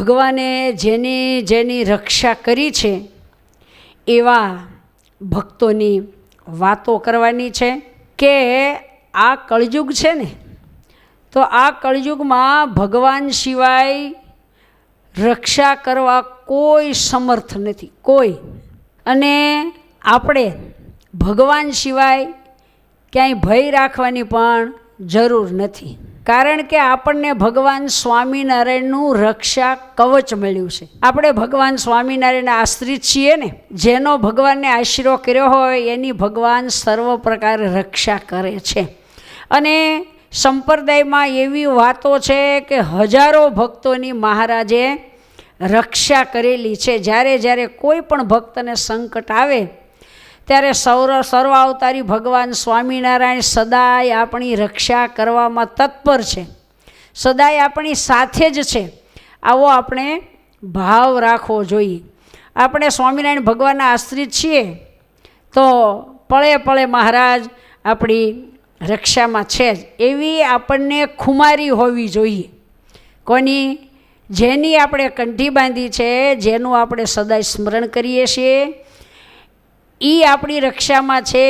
ભગવાને જેની જેની રક્ષા કરી છે, એવા ભક્તોની વાતો કરવાની છે કે આ કળયુગ છે ને, તો આ કળયુગમાં ભગવાન સિવાય રક્ષા કરવા કોઈ સમર્થ નથી, કોઈ. અને આપણે ભગવાન સિવાય ક્યાંય ભય રાખવાની પણ જરૂર નથી. કારણ કે આપણને ભગવાન સ્વામિનારાયણનું રક્ષા કવચ મળ્યું છે. આપણે ભગવાન સ્વામિનારાયણના આશ્રિત છીએ ને, જેનો ભગવાનને આશરો કર્યો હોય, એની ભગવાન સર્વ પ્રકારે રક્ષા કરે છે. અને સંપ્રદાયમાં એવી વાતો છે કે હજારો ભક્તોની મહારાજે રક્ષા કરેલી છે. જ્યારે જ્યારે કોઈ પણ ભક્તને સંકટ આવે ત્યારે સૌર, સર્વાવતારી ભગવાન સ્વામિનારાયણ સદાય આપણી રક્ષા કરવામાં તત્પર છે. સદાય આપણી સાથે જ છે. આવો આપણે ભાવ રાખવો જોઈએ. આપણે સ્વામિનારાયણ ભગવાનના આશ્રિત છીએ. તો પળે પળે મહારાજ આપણી રક્ષામાં છે જ. એવી આપણને ખુમારી હોવી જોઈએ. કોની? જેની આપણે કંઠી બાંધી છે, જેનું આપણે સદાય સ્મરણ કરીએ છીએ. એ આપણી રક્ષામાં છે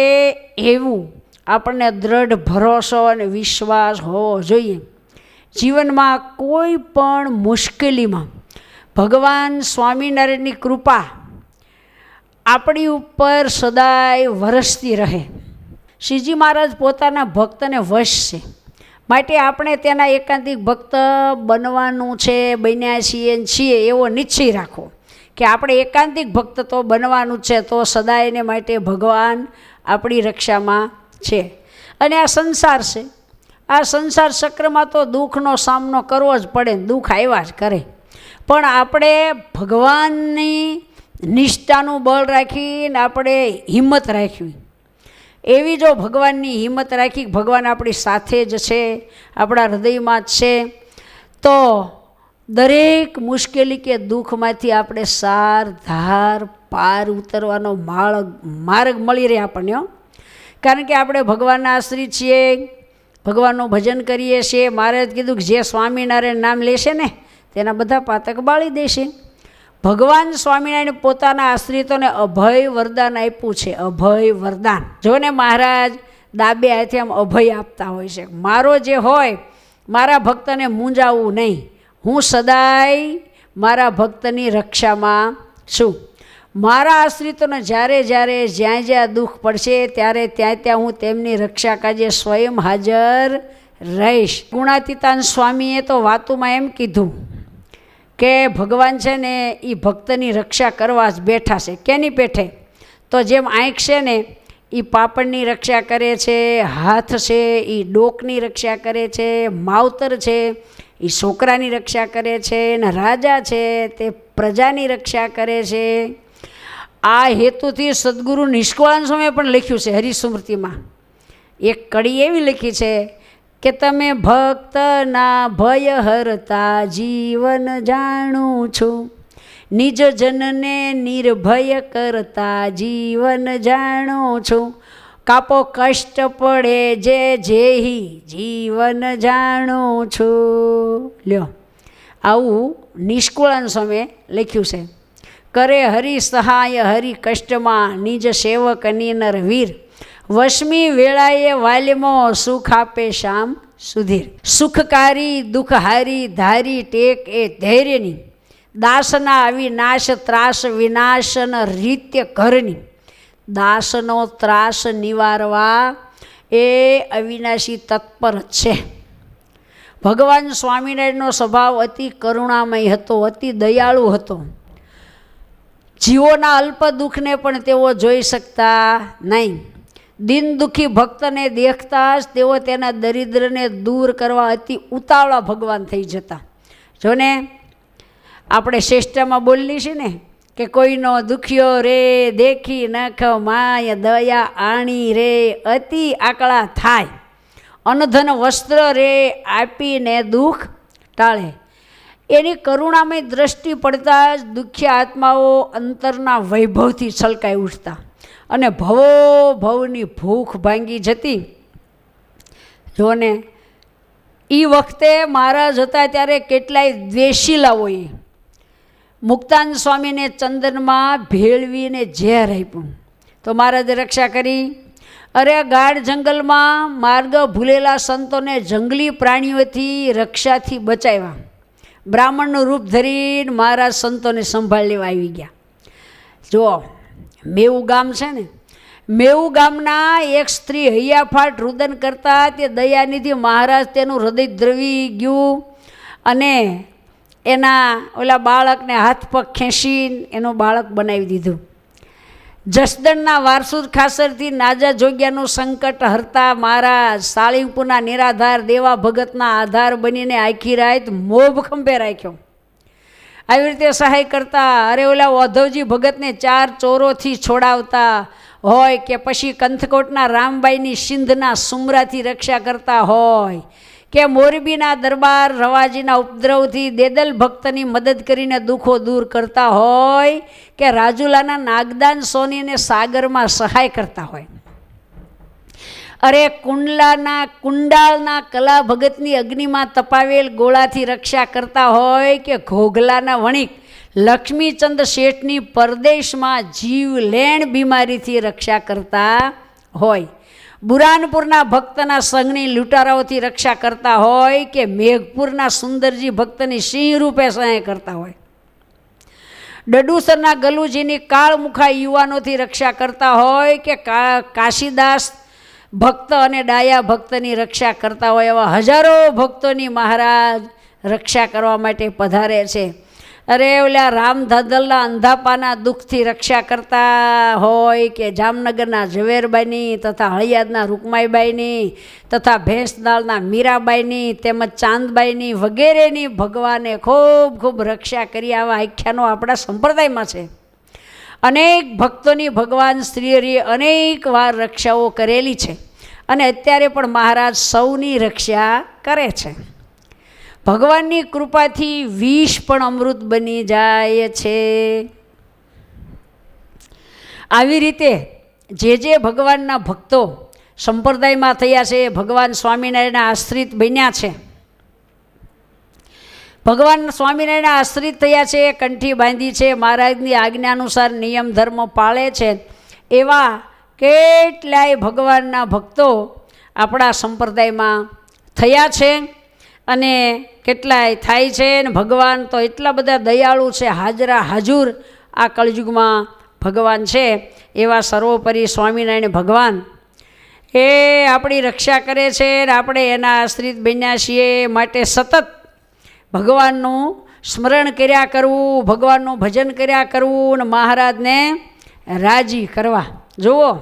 એવું. આપણને દ્રઢ ભરોસો અને વિશ્વાસ હોવો જોઈએ. જીવનમાં કોઈ પણ મુશ્કેલીમાં ભગવાન સ્વામિનારાયણની કૃપા આપણી ઉપર સદાય વરસતી રહે. શ્રીજી મહારાજ પોતાના ભક્તને વશ છે માટે આપણે તેના એકાંતિક ભક્ત બનવાનું છે, બન્યા છીએ છીએ એવો નિશ્ચય રાખો. કે આપણે એકાંતિક ભક્ત તો બનવાનું છે, તો સદાયને માટે ભગવાન આપણી રક્ષામાં છે. અને આ સંસાર છે. આ સંસાર ચક્રમાં તો દુઃખનો સામનો કરવો જ પડે દુઃખ આવ્યા જ કરે. પણ આપણે ભગવાનની નિષ્ઠાનું બળ રાખીને આપણે હિંમત રાખવી. એવી જો ભગવાનની હિંમત રાખી ભગવાન આપણી સાથે જ છે, આપણા હૃદયમાં જ છે, તો દરેક મુશ્કેલી કે દુઃખમાંથી આપણે સાર, ધાર, પાર ઉતરવાનો માળગ માર્ગ મળી રહે આપણને. કારણ કે આપણે ભગવાનના આશ્રિત છીએ, ભગવાનનું ભજન કરીએ છીએ. મારે જ કીધું કે જે સ્વામિનારાયણ નામ લેશે ને, તેના બધા પાતક બાળી દેશે. ભગવાન સ્વામિનારાયણ પોતાના આશ્રિતોને અભય વરદાન આપ્યું છે, અભય વરદાન. જો ને મહારાજ દાબે હાથે આમ અભય આપતા હોય છે. મારો જે હોય, મારા ભક્તને મૂંઝાવવું નહીં. હું સદાય મારા ભક્તની રક્ષામાં છું. મારા આશ્રિતોને જ્યારે જ્યારે જ્યાં જ્યાં દુઃખ પડશે, ત્યારે ત્યાં ત્યાં હું તેમની રક્ષા કાજે સ્વયં હાજર રહીશ. ગુણાતીતાન સ્વામીએ તો વાતોમાં એમ કીધું કે ભગવાન છે ને એ ભક્તની રક્ષા કરવા જ બેઠા છે. કેની પેઠે? તો જેમ આંખ છે ને એ પાપડની રક્ષા કરે છે, હાથ છે એ ડોકની રક્ષા કરે છે, માવતર છે એ છોકરાની રક્ષા કરે છે અને રાજા છે, તે પ્રજાની રક્ષા કરે છે. આ હેતુથી સદગુરુ નિષ્કળાન સમય પણ લખ્યું છે હરિસ્મૃતિમાં. એક કડી એવી લખી છે કે તમે ભક્તના ભય હરતા જીવન જાણું છું. નિજ જનને નિર્ભય કરતા જીવન જાણું છું. કાપો કષ્ટ પડે જે જેહી જીવન જાણું છું. લ્યો. આવું નિષ્કુળન સમયે લખ્યું છે. કરે હરિ સહાય હરિ કષ્ટમાં નિજ સેવક નિનર વીર. વશમી વેળાએ વાલમો સુખ આપે શામ સુધીર. સુખકારી દુઃખહારી ધારી ટેક એ ધૈર્યની. દાસના અવિનાશ ત્રાસ વિનાશન રીત્ય ઘરની. દાસનો ત્રાસ નિવારવા એ અવિનાશી તત્પર છે. ભગવાન સ્વામિનારાયણનો સ્વભાવ અતિ કરુણામય હતો, અતિ દયાળુ હતો. જીવોના અલ્પ દુઃખને પણ તેઓ જોઈ શકતા નહીં. દિન દુઃખી ભક્તને દેખતા જ તેઓ તેના દરિદ્રને દૂર કરવા અતિ ઉતાવળા ભગવાન થઈ જતા. જોને, આપણે શ્રેષ્ઠમાં બોલીએ છે ને કે કોઈનો દુખ્યો રે, દેખી નખ માય દયા આણી રે, અતિ આકળા થાય. અનધન વસ્ત્ર રે આપીને દુઃખ ટાળે. એની કરુણામય દ્રષ્ટિ પડતા જ દુઃખી આત્માઓ અંતરના વૈભવથી છલકાઈ ઉઠતા અને ભવો ભવની ભૂખ ભાંગી જતી. જોને એ વખતે મહારાજ હતા ત્યારે કેટલાય દ્વેષીલાઓએ મુક્તાન સ્વામીને ચંદનમાં ભેળવીને ઝેર આપ્યું. તો મહારાજે રક્ષા કરી. અરે ગાઢ જંગલમાં માર્ગ ભૂલેલા સંતોને જંગલી પ્રાણીઓથી રક્ષાથી બચાવ્યા. બ્રાહ્મણનું રૂપ ધરીને મહારાજ સંતોને સંભાળ લેવા આવી ગયા. જુઓ મેવું ગામ છે ને? મેવું ગામના એક સ્ત્રી હૈયાફાટ રુદન કરતા તે દયાનિધિ મહારાજ તેનું હૃદય દ્રવી ગયું અને એના ઓલા બાળકને હાથ પગ ખેંચીને એનું બાળક બનાવી દીધું. જસદણના વારસુદ ખાસરથી નાજા જોગ્યાનું સંકટ હરતા મહારાજ સાળીપુના નિરાધાર દેવા ભગતના આધાર બનીને આખી રાત મોભ ખંભે રાખ્યો. આવી રીતે સહાય કરતા અરે ઓલા ઓધવજી ભગતને ચાર ચોરોથી છોડાવતા હોય કે પછી કંથકોટના રામબાઈની સિંધના સુમરાથી રક્ષા કરતા હોય કે મોરબીના દરબાર રવાજીના ઉપદ્રવથી દેદલ ભક્તની મદદ કરીને દુઃખો દૂર કરતા હોય કે રાજુલાના નાગદાન સોનીને સાગરમાં સહાય કરતા હોય. અરે કુંડલાના, કુંડાળના કલા ભગતની અગ્નિમાં તપાવેલ ગોળાથી રક્ષા કરતા હોય કે ઘોઘલાના વણિક, લક્ષ્મીચંદ શેઠની પરદેશમાં જીવલેણ બીમારીથી રક્ષા કરતા હોય. બુરાનપુરના ભક્તના સંઘની લૂંટારાઓથી રક્ષા કરતા હોય કે મેઘપુરના સુંદરજી ભક્તની સિંહ રૂપે સહાય કરતા હોય. ડડુસરના ગલુજીની કાળમુખા યુવાનોથી રક્ષા કરતા હોય કે કાશીદાસ ભક્ત અને ડાયા ભક્તની રક્ષા કરતા હોય એવા હજારો ભક્તોની મહારાજ રક્ષા કરવા માટે પધારે છે. અરે ઓલા રામ અંધાપાના દુઃખથી રક્ષા કરતા હોય કે જામનગરના ઝવેરબાઈની તથા હળિયાદના રૂકમાઈબાઈની તથા ભેંસદાળના મીરાબાઈની તેમજ ચાંદબાઈની વગેરેની ભગવાને ખૂબ ખૂબ રક્ષા કરી આવા આખ્યાનો આપણા સંપ્રદાયમાં છે. અનેક ભક્તોની ભગવાન શ્રીહરિએ અનેક વાર રક્ષાઓ કરેલી છે અને અત્યારે પણ મહારાજ સૌની રક્ષા કરે છે. ભગવાનની કૃપાથી વિષ પણ અમૃત બની જાય છે. આવી રીતે જે જે ભગવાનના ભક્તો સંપ્રદાયમાં થયા છે ભગવાન સ્વામિનારાયણના આશ્રિત બન્યા છે. ભગવાન સ્વામિનારાયણના આશ્રિત થયા છે, કંઠી બાંધી છે, મહારાજની આજ્ઞા અનુસાર નિયમ ધર્મ પાળે છે. એવા કેટલાય ભગવાનના ભક્તો આપણા સંપ્રદાયમાં થયા છે. અને કેટલાય થાય છે ને ભગવાન તો એટલા બધા દયાળુ છે, હાજરા, હાજુર આ કળયુગમાં ભગવાન છે, એવા સર્વોપરી સ્વામિનારાયણ ભગવાન. એ આપણી રક્ષા કરે છે ને આપણે એના આશ્રિત બન્યા માટે સતત ભગવાનનું સ્મરણ કર્યા કરવું, ભગવાનનું ભજન કર્યા કરવું ને મહારાજને રાજી કરવા. જુઓ